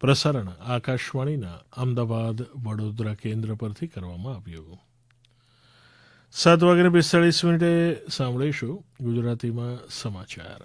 પ્રસારણ આકાશવાણીના અમદાવાદ વડોદરા કેન્દ્ર પરથી કરવામાં આવ્યું. સાત વાગ્યે પિસ્તાળીસ મિનિટે સાંભળીશું ગુજરાતીમાં સમાચાર.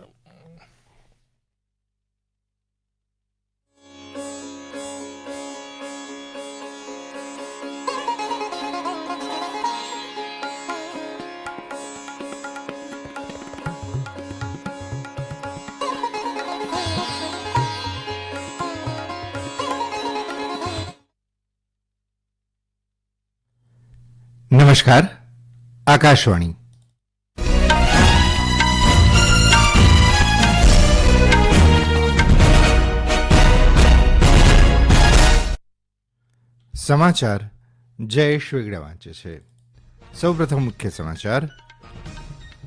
નમસ્કાર, આકાશવાણી. સમાચાર જયેશ વેગડા વાંચે છે. સૌપ્રથમ મુખ્ય સમાચાર.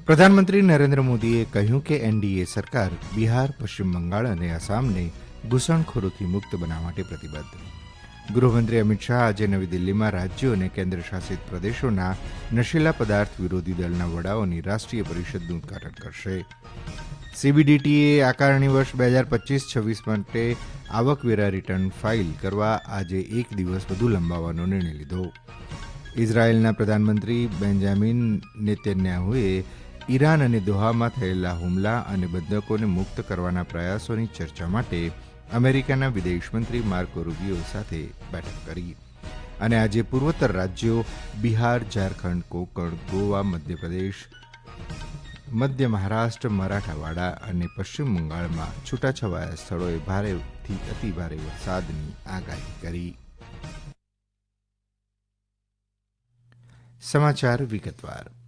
પ્રધાનમંત્રી નરેન્દ્ર મોદીએ કહ્યું કે એનડીએ સરકાર બિહાર, પશ્ચિમ બંગાળ અને આસામને ઘૂસણખોરોથી મુક્ત બનાવવા માટે પ્રતિબદ્ધ. ગૃહમંત્રી અમિત શાહ આજે નવી દિલ્હીમાં રાજ્યો અને કેન્દ્ર શાસિત પ્રદેશોના નશીલા પદાર્થ વિરોધી દળના વડાઓની રાષ્ટ્રીય પરિષદનું ઉદઘાટન કરશે. સીબીડીટીએ આકારણી વર્ષ બે હજાર પચીસ છવ્વીસ માટે આવકવેરા રિટર્ન ફાઇલ કરવા આજે એક દિવસ વધુ લંબાવવાનો નિર્ણય લીધો. ઇઝરાયેલના પ્રધાનમંત્રી બેન્જામિન નેતન્યાહુએ ઈરાન અને દોહામાં થયેલા હુમલા અને બંધકોને મુક્ત કરવાના પ્રયાસોની ચર્ચા માટે અમેરિકાના વિદેશમંત્રી માર્કો રૂબિયો સાથે બેઠક કરી. અને આજે પૂર્વોત્તર રાજ્યો બિહાર, ઝારખંડ, કોંકણ, ગોવા, મધ્યપ્રદેશ, મધ્ય મહારાષ્ટ્ર, મરાઠાવાડા અને પશ્ચિમ બંગાળમાં છૂટાછવાયા સ્થળોએ ભારેથી અતિભારે વરસાદની આગાહી કરી. સમાચાર વિગતવાર.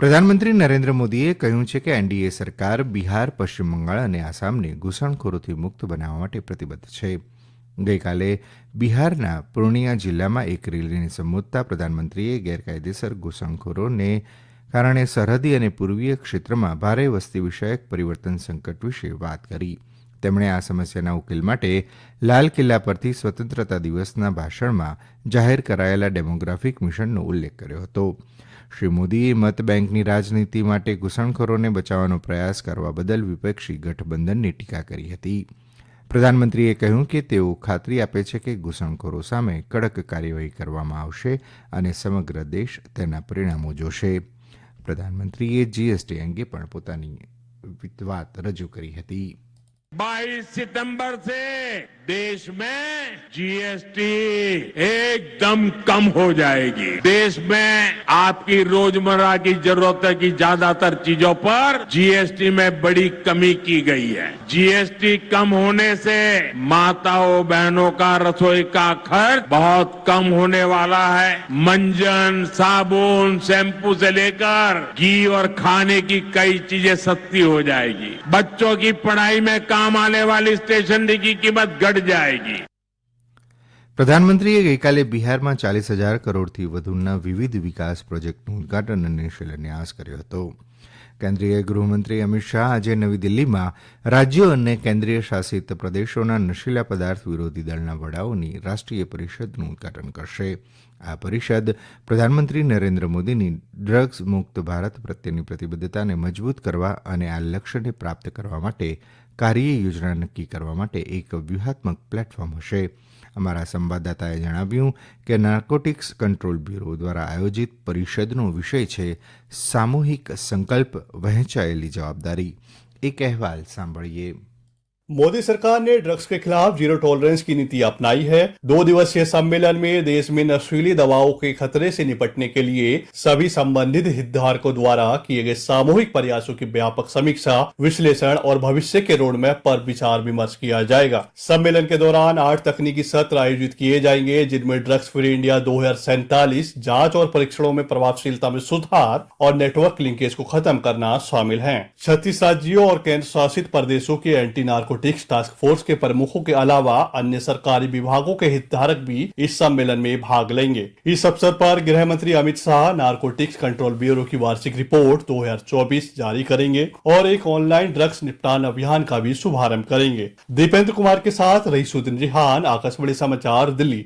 પ્રધાનમંત્રી નરેન્દ્ર મોદીએ કહ્યું છે કે એનડીએ સરકાર બિહાર, પશ્ચિમ બંગાળ અને આસામને ઘૂસણખોરોથી મુક્ત બનાવવા માટે પ્રતિબદ્ધ છે. ગઈકાલે બિહારના પૂર્ણિયા જિલ્લામાં એક રેલીને સંબોધતા પ્રધાનમંત્રીએ ગેરકાયદેસર ઘૂસણખોરોને કારણે સરહદી અને પૂર્વીય ક્ષેત્રમાં ભારે વસ્તી વિષયક પરિવર્તન સંકટ વિશે વાત કરી. તેમણે આ સમસ્યાના ઉકેલ માટે લાલ કિલ્લા પરથી સ્વતંત્રતા દિવસના ભાષણમાં જાહેર કરાયેલા ડેમોગ્રાફિક મિશનનો ઉલ્લેખ કર્યો હતો. શ્રી મોદીએ મત બેંકની રાજનીતિ માટે ઘૂસણખોરોને બચાવવાનો પ્રયાસ કરવા બદલ વિપક્ષી ગઠબંધનની ટીકા કરી હતી. પ્રધાનમંત્રીએ કહ્યું કે તેઓ ખાતરી આપે છે કે ઘૂસણખોરો સામે કડક કાર્યવાહી કરવામાં આવશે અને સમગ્ર દેશ તેના પરિણામો જોશે. પ્રધાનમંત્રીએ જીએસટી અંગે પણ પોતાની વાત રજૂ કરી હતી. 22 सितंबर से देश में जीएसटी एकदम कम हो जाएगी। देश में आपकी रोज़मर्रा की ज़रूरत की ज़्यादातर चीज़ों पर जीएसटी में बड़ी कमी की गई है। जीएसटी कम होने से माताओं बहनों का रसोई का खर्च बहुत कम होने वाला है। मंजन, साबुन, शैम्पू से लेकर घी और खाने की कई चीज़ें सस्ती हो जाएगी। बच्चों की पढ़ाई में काम आने वाली स्टेशनरी की कीमत घट जाएगी પ્રધાનમંત્રીએ ગઈકાલે બિહારમાં ચાલીસ હજાર કરોડથી વધુના વિવિધ વિકાસ પ્રોજેક્ટનું ઉદઘાટન અને શિલાન્યાસ કર્યો હતો કેન્દ્રીય ગૃહમંત્રી અમિત શાહ આજે નવી દિલ્હીમાં રાજ્યો અને કેન્દ્રીય શાસિત પ્રદેશોના નશીલા પદાર્થ વિરોધી દળના વડાઓની રાષ્ટ્રીય પરિષદનું ઉદઘાટન કરશે આ પરિષદ પ્રધાનમંત્રી નરેન્દ્ર મોદીની ડ્રગ્સ મુક્ત ભારત પ્રત્યેની પ્રતિબદ્ધતાને મજબૂત કરવા અને આ લક્ષ્યને પ્રાપ્ત કરવા માટે કાર્ય યોજના નક્કી કરવા માટે એક વ્યૂહાત્મક પ્લેટફોર્મ હશે. અમારા સંવાદદાતાએ જણાવ્યું કે નાર્કોટિક્સ કંટ્રોલ બ્યુરો દ્વારા આયોજિત પરિષદનો વિષય છે સામૂહિક સંકલ્પ વહેંચાયેલી જવાબદારી. એક અહેવાલ સાંભળીએ. मोदी सरकार ने ड्रग्स के खिलाफ ज़ीरो टॉलरेंस की नीति अपनाई है। दो दिवसीय सम्मेलन में देश में नशीली दवाओं के खतरे से निपटने के लिए सभी संबंधित हितधारकों द्वारा किए गए सामूहिक प्रयासों की व्यापक समीक्षा, विश्लेषण और भविष्य के रोड मैप पर विचार विमर्श किया जाएगा। सम्मेलन के दौरान आठ तकनीकी सत्र आयोजित किए जाएँगे, जिनमें ड्रग्स फ्री इंडिया दो जाँच और परीक्षणों में प्रभावशीलता में सुधार और नेटवर्क लिंकेज को खत्म करना शामिल है। छत्तीस राज्यों और केंद्र शासित प्रदेशों के एंटी नार्कोटिक्स टास्क फोर्स के प्रमुखों के अलावा अन्य सरकारी विभागों के हितधारक भी इस सम्मेलन में भाग लेंगे। इस अवसर पर गृह मंत्री Amit Shah narcotics control bureau की वार्षिक रिपोर्ट 2024 जारी करेंगे और एक ऑनलाइन ड्रग्स निपटान अभियान का भी शुभारंभ करेंगे। दीपेंद्र कुमार के साथ रही रईसुद्दीन रिहान, आकाशवाणी समाचार, दिल्ली।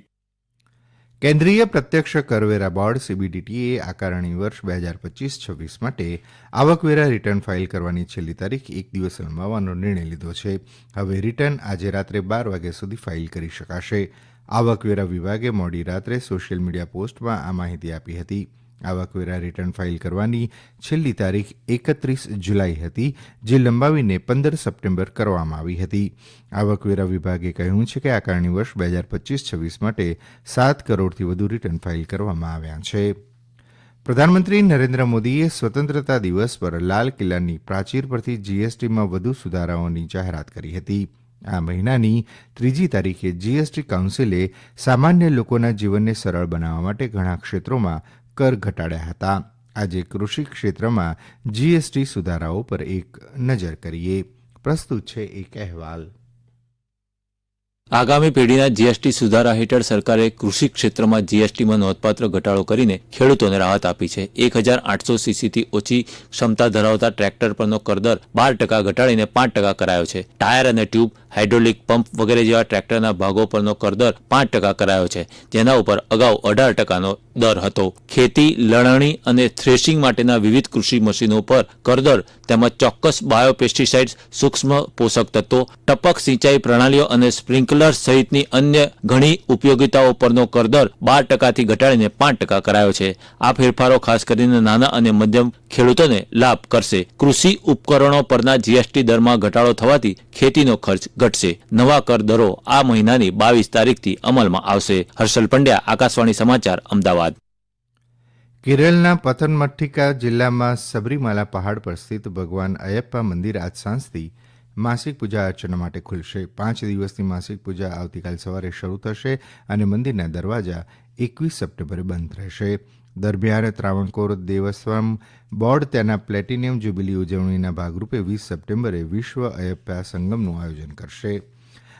કેન્દ્રીય પ્રત્યક્ષ કરવેરા બોર્ડ સીબીડીટીએ આકારણી વર્ષ બે હજાર પચીસ છવ્વીસ માટે આવકવેરા રિટર્ન ફાઇલ કરવાની છેલ્લી તારીખ એક દિવસ લંબાવવાનો નિર્ણય લીધો છે. હવે રિટર્ન આજે રાત્રે બાર વાગ્યા સુધી ફાઇલ કરી શકાશે. આવકવેરા વિભાગે મોડી રાત્રે સોશિયલ મીડિયા પોસ્ટમાં આ માહિતી આપી હતી. આવકવેરા રિટર્ન ફાઇલ કરવાની છેલ્લી તારીખ એકત્રીસ જુલાઈ હતી, જે લંબાવીને પંદર સપ્ટેમ્બર કરવામાં આવી હતી. આવકવેરા વિભાગે કહ્યું છે કે આકારણી વર્ષ બે હજાર પચીસ છવ્વીસ માટે સાત કરોડથી વધુ રિટર્ન ફાઇલ કરવામાં આવ્યા છે. પ્રધાનમંત્રી નરેન્દ્ર મોદીએ સ્વતંત્રતા દિવસ પર લાલ કિલ્લાની પ્રાચીર પરથી જીએસટીમાં વધુ સુધારાઓની જાહેરાત કરી હતી. આ મહિનાની ત્રીજી તારીખે જીએસટી કાઉન્સિલે સામાન્ય લોકોના જીવનને સરળ બનાવવા માટે ઘણા ક્ષેત્રોમાં કર ઘટાડ્યા હતા. આજે કૃષિ ક્ષેત્રમાં જીએસટી સુધારાઓ પર એક નજર કરીએ. પ્રસ્તુત છે એક અહેવાલ. આગામી પેઢીના જીએસટી સુધારા હેઠળ સરકારે કૃષિ ક્ષેત્રમાં જીએસટીમાં નોંધપાત્ર ઘટાડો કરીને ખેડૂતોને રાહત આપી છે. એક હજાર આઠસો સીસીથી ઓછી ક્ષમતા ધરાવતા ટ્રેક્ટર પરનો કરદર બાર ટકા ઘટાડીને પાંચ ટકા કરાયો છે. ટાયર અને ટ્યુબ, હાઇડ્રોલિક પંપ વગેરે જેવા ટ્રેક્ટરના ભાગો પરનો કરદર પાંચ ટકા કરાયો છે. જેના ઉપર અગાઉ અઢાર ટકાનો દર હતો. ખેતી, લણણી અને થ્રેશિંગ માટેના વિવિધ કૃષિ મશીનો પર કરદર તેમજ ચોક્કસ બાયોપેસ્ટિસાઇડ્સ, સૂક્ષ્મ પોષક તત્વો, ટપક સિંચાઈ પ્રણાલીઓ અને સ્પ્રિન્કલર્સ સહિતની અન્ય ઘણી ઉપયોગિતાઓ પરનો કરદર બાર ટકાથી ઘટાડીને પાંચ ટકા કરાયો છે. આ ફેરફારો ખાસ કરીને નાના અને મધ્યમ ખેડૂતોને લાભ કરશે. કૃષિ ઉપકરણો પરના જીએસટી દરમાં ઘટાડો થવાથી ખેતીનો ખર્ચ ઘટશે. નવા કર દરો આ મહિનાની બાવીસ તારીખથી અમલમાં આવશે. હર્ષલ પંડ્યા, આકાશવાણી સમાચાર, અમદાવાદ. કેરળના પથનમઠ્ઠિકા જિલ્લામાં સબરીમાલા પહાડ પર સ્થિત ભગવાન અયપ્પા મંદિર આજ સાંજથી માસિક પૂજા અર્ચના માટે ખુલશે. પાંચ દિવસની માસિક પૂજા આવતીકાલ સવારે શરૂ થશે અને મંદિરના દરવાજા એકવીસ સપ્ટેમ્બરે બંધ રહેશે. દરમિયાન ત્રાવણકોર દેવસ્વમ બોર્ડ તેના પ્લેટિનિયમ જ્યુબિલી ઉજવણીના ભાગરૂપે વીસ સપ્ટેમ્બરે વિશ્વ અયપ્પા સંગમનું આયોજન કરશે.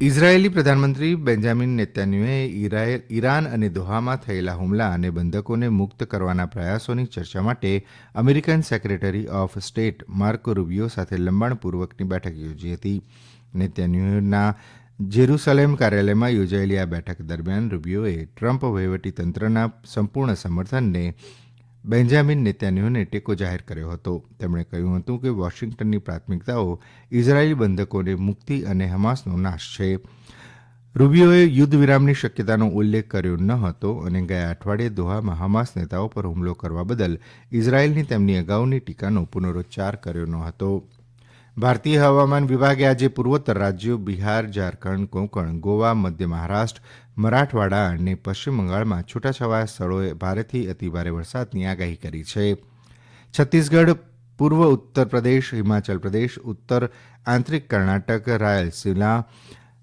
ઇઝરાયેલી પ્રધાનમંત્રી બેન્જામિન નેતાન્યુએ ઇરાય- ઈરાન અને દોહામાં થયેલા હુમલા અને બંધકોને મુક્ત કરવાના પ્રયાસોની ચર્ચા માટે American secretary of state Marco Rubio સાથે લંબાણપૂર્વકની બેઠક યોજી હતી. નેતાન્યુના જેરુસલેમ કાર્યાલયમાં યોજાયેલી આ બેઠક દરમિયાન રૂબિયોએ ટ્રમ્પ વહીવટીતંત્રના સંપૂર્ણ સમર્થનને બેન્જામિન નેતાન્યાહુને ટેકો જાહેર કર્યો હતો. તેમણે કહ્યું હતું કે વોશિંગ્ટનની પ્રાથમિકતાઓ ઇઝરાયેલી બંધકોને મુક્તિ અને હમાસનો નાશ છે. રૂબીઓએ યુદ્ધ વિરામની શક્યતાનો ઉલ્લેખ કર્યો ન હતો અને ગયા અઠવાડિયે દોહામાં હમાસ નેતાઓ પર હુમલો કરવા બદલ ઇઝરાયેલની તેમની અગાઉની ટીકાનો પુનરોચ્યાર કર્યો ન હતો. ભારતીય હવામાન વિભાગે આજે પૂર્વોત્તર રાજ્યો બિહાર, ઝારખંડ, કોંકણ, ગોવા, મધ્ય મહારાષ્ટ્ર, મરાઠવાડા અને પશ્ચિમ બંગાળમાં છૂટાછવાયા સ્થળોએ ભારેથી અતિભારે વરસાદની આગાહી કરી છે. છત્તીસગઢ, પૂર્વ ઉત્તર પ્રદેશ, હિમાચલ પ્રદેશ, ઉત્તર, આંતરિક કર્ણાટક, રાયલસીમા,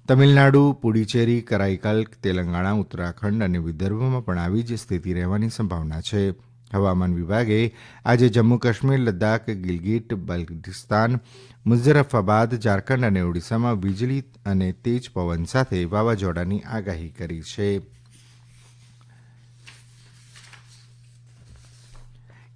તમિલનાડુ, પુડુચેરી, કરાઈકલ, તેલંગાણા, ઉત્તરાખંડ અને વિદર્ભમાં પણ આવી જ સ્થિતિ રહેવાની સંભાવના છે. હવામાન વિભાગે આજે જમ્મુ કાશ્મીર, લદ્દાખ, ગિલગીટ બલ્ટિસ્તાન મુઝરફાબાદ ઝારખંડ અને ઓડિશામાં વીજળી અને તેજ પવન સાથે વાવાઝોડાની આગાહી કરી છે.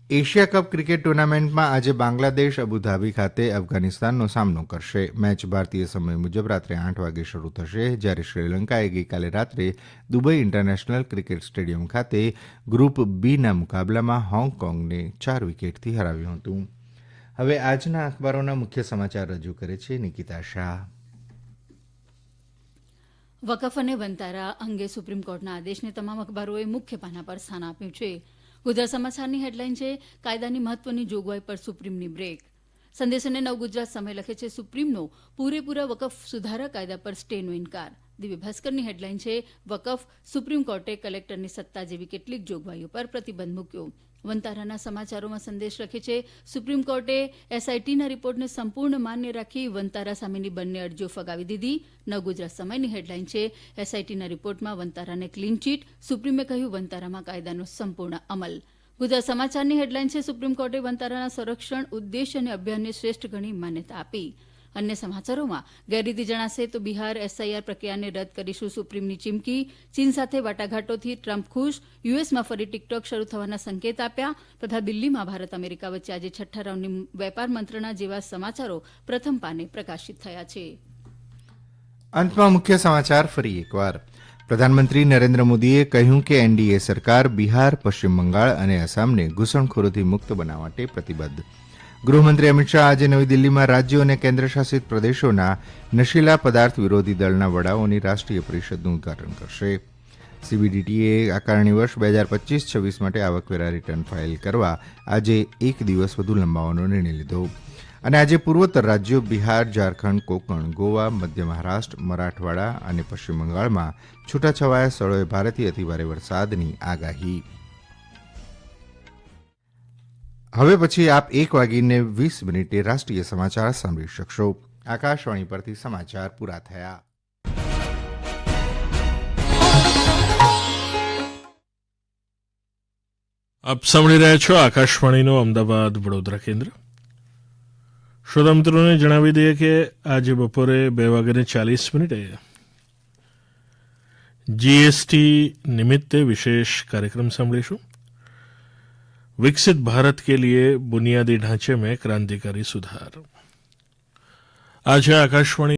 એશિયા કપ ક્રિકેટ ટુર્નામેન્ટમાં આજે બાંગ્લાદેશ અબુધાબી ખાતે અફઘાનિસ્તાનનો સામનો કરશે. મેચ ભારતીય સમય મુજબ રાત્રે આઠ વાગે શરૂ થશે, જ્યારે શ્રીલંકાએ ગઈકાલે રાત્રે દુબઈ ઇન્ટરનેશનલ ક્રિકેટ સ્ટેડિયમ ખાતે ગ્રુપ બીના મુકાબલામાં હોંગકોંગને ચાર વિકેટથી હરાવ્યું હતું. હવે આજના અખબારોના મુખ્ય સમાચાર રજૂ કરે છે નિકિતા શાહ. વકફ અને વંતારા અંગે સુપ્રીમ કોર્ટના આદેશને તમામ અખબારોએ મુખ્ય પાના પર સ્થાન આપ્યું છે. ગુજરાત સમાચારની હેડલાઇન છે, કાયદાની મહત્વની જોગવાઈ પર સુપ્રીમની બ્રેક. સંદેશને નવ નવગુજરાત સમય લખે છે, સુપ્રીમનો પૂરેપૂરા વકફ સુધારા કાયદા પર સ્ટેનો ઇનકાર. દિવ્ય ભાસ્કરની હેડલાઇન છે, વકફ સુપ્રીમ કોર્ટે કલેક્ટરની સત્તા જેવી કેટલીક જોગવાઈઓ પર પ્રતિબંધ મૂક્યો. વંતારાના સમાચારોમાં સંદેશ લખે છે, સુપ્રીમ કોર્ટે એસઆઈટીના રિપોર્ટને સંપૂર્ણ માન્ય રાખી વનતારા સામેની બંને અરજીઓ ફગાવી દીધી. નવગુજરાત સમયની હેડલાઇન છે. એસઆઈટીના રિપોર્ટમાં વનતારાને ક્લીન ચીટ. સુપ્રીમે કહ્યું વનતારામાં કાયદાનો સંપૂર્ણ અમલ. ગુજરાત સમાચારની હેડલાઇન છે, સુપ્રીમ કોર્ટે વનતારાના સંરક્ષણ ઉદ્દેશ્ય અને અભિયાનને શ્રેષ્ઠ ગણી માન્યતા આપી. અન્ય સમાચારોમાં, ગેરરીતિ જણાશે તો બિહાર એસઆઈઆર પ્રક્રિયાને રદ કરીશું સુપ્રીમની ચીમકી. ચીન સાથે વાટાઘાટોથી ટ્રમ્પ ખુશ. યુએસમાં ફરી ટીકટોક શરૂ થવાના સંકેત આપ્યા તથા દિલ્હીમાં ભારત અમેરિકા વચ્ચે આજે છઠ્ઠા રાઉન્ડની વેપાર મંત્રણા જેવા સમાચારો પ્રથમ પાને પ્રકાશિત થયા છે. અંતમાં મુખ્ય સમાચાર ફરી એકવાર. પ્રધાનમંત્રી નરેન્દ્ર મોદીએ કહ્યું કે એનડીએ સરકાર બિહાર, પશ્ચિમ બંગાળ અને આસામને ઘૂસણખોરોથી મુક્ત બનાવવા માટે પ્રતિબદ્ધ. ગૃહમંત્રી અમિત શાહ આજે નવી દિલ્હીમાં રાજ્યો અને કેન્દ્રશાસિત પ્રદેશોના નશીલા પદાર્થ વિરોધી દળના વડાઓની રાષ્ટ્રીય પરિષદનું ઉદઘાટન કરશે. સીબીડીટીએ આકારણી વર્ષ બે હજાર પચીસ છવ્વીસ માટે આવકવેરા રિટર્ન ફાઇલ કરવા આજે એક દિવસ વધુ લંબાવવાનો નિર્ણય લીધો. અને આજે પૂર્વોત્તર રાજ્યો બિહાર, ઝારખંડ, કોકણ, ગોવા, મધ્ય મહારાષ્ટ્ર, મરાઠવાડા અને પશ્ચિમ બંગાળમાં છૂટાછવાયા સ્થળોએ ભારેથી અતિભારે વરસાદની આગાહી. હવે પછી આપ એક વાગીને વીસ મિનિટે રાષ્ટ્રીય સમાચાર સાંભળી શકશો. આકાશવાણી પરથી સમાચાર પૂરા થયા. આપ સાંભળી રહ્યા છો આકાશવાણીનો અમદાવાદ વડોદરા કેન્દ્ર. શ્રોતા મિત્રોને જણાવી દઈએ કે આજે બપોરે બે વાગ્યાને ચાલીસ મિનિટે જીએસટી નિમિત્તે વિશેષ કાર્યક્રમ સાંભળીશું. विकसित भारत के लिए बुनियादी ढांचे में क्रांतिकारी सुधार आज है आकाशवाणी